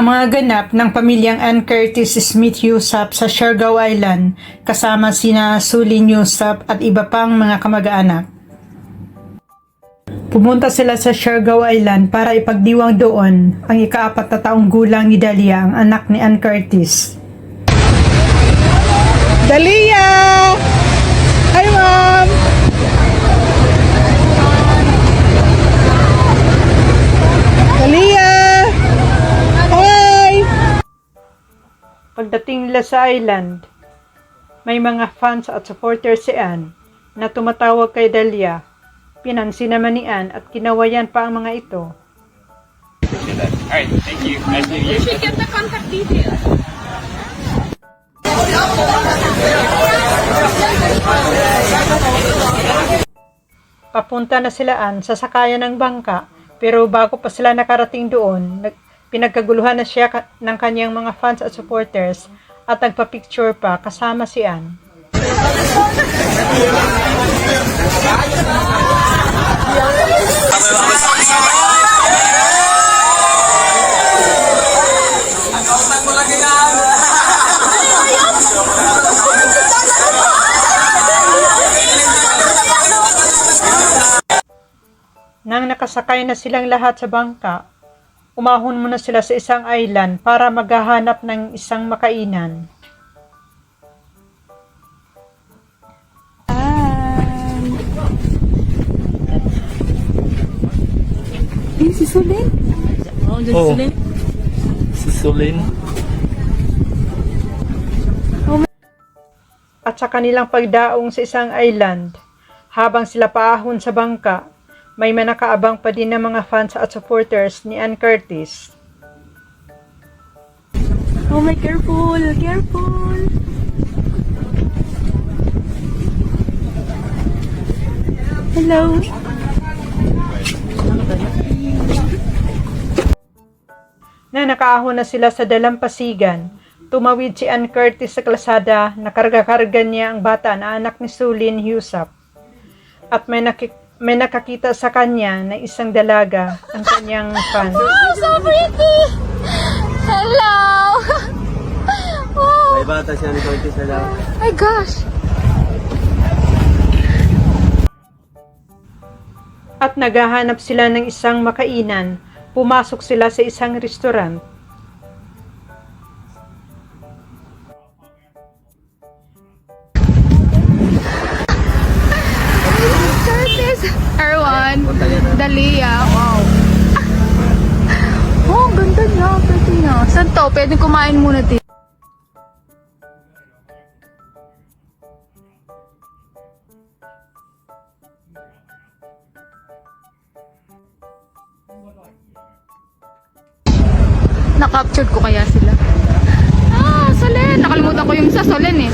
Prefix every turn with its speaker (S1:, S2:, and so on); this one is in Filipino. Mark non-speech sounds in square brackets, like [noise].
S1: Ang mga ganap ng pamilyang Ann Curtis Smith Yusap sa Siargao Island kasama sina Sulin Yusap at iba pang mga kamag-anak. Pumunta sila sa Siargao Island para ipagdiwang doon ang ikaapat na taong gulang ni Dalia, ang anak ni Ann Curtis.
S2: Dalia! Hi, Mom!
S1: Pagdating nila sa island, may mga fans at supporters si Ann na tumatawag kay Dalia. Pinansin naman ni Ann at kinawayan pa ang mga ito.
S3: Alright, thank you. Nice meeting you.
S4: should get the contact details.
S1: Papunta na sila Ann sa sakayan ng bangka pero bago pa sila nakarating doon, nag- pinagkaguluhan na siya ng kanyang mga fans at supporters at nagpa-picture pa kasama si Ann. Nang nakasakay na silang lahat sa bangka, umahon muna sila sa isang island para maghahanap ng isang makainan.
S4: Ayun, si Sulin. Oo, oh,
S3: Oo.
S4: Sulin.
S3: Si Sulin.
S1: At sa kanilang pagdaong sa isang island, habang sila paahon sa bangka, may manakaabang pa din ng mga fans at supporters ni Ann Curtis.
S4: Oh my, careful, careful. Hello.
S1: Na nakaahon na sila sa dalampasigan, tumawid si Ann Curtis sa kalsada na karga-karga niya ang bata na anak ni Sulin Husap. At may, naki- may nakakita sa kanya na isang dalaga ang kanyang fan.
S4: Oh, so pretty. Hello. oh
S3: May bata siya ni Curtis na
S4: my gosh.
S1: At naghahanap sila ng isang makainan. Pumasok sila sa isang restaurant.
S4: Ayan. Dalia. Ah. Wow. [laughs] oh, ganda niya. Pwede niya. Saan to? Pwede kumain muna tayo. Na-captured ko kaya sila. Ah, Solen! Nakalimutan ko yung sa Solen eh.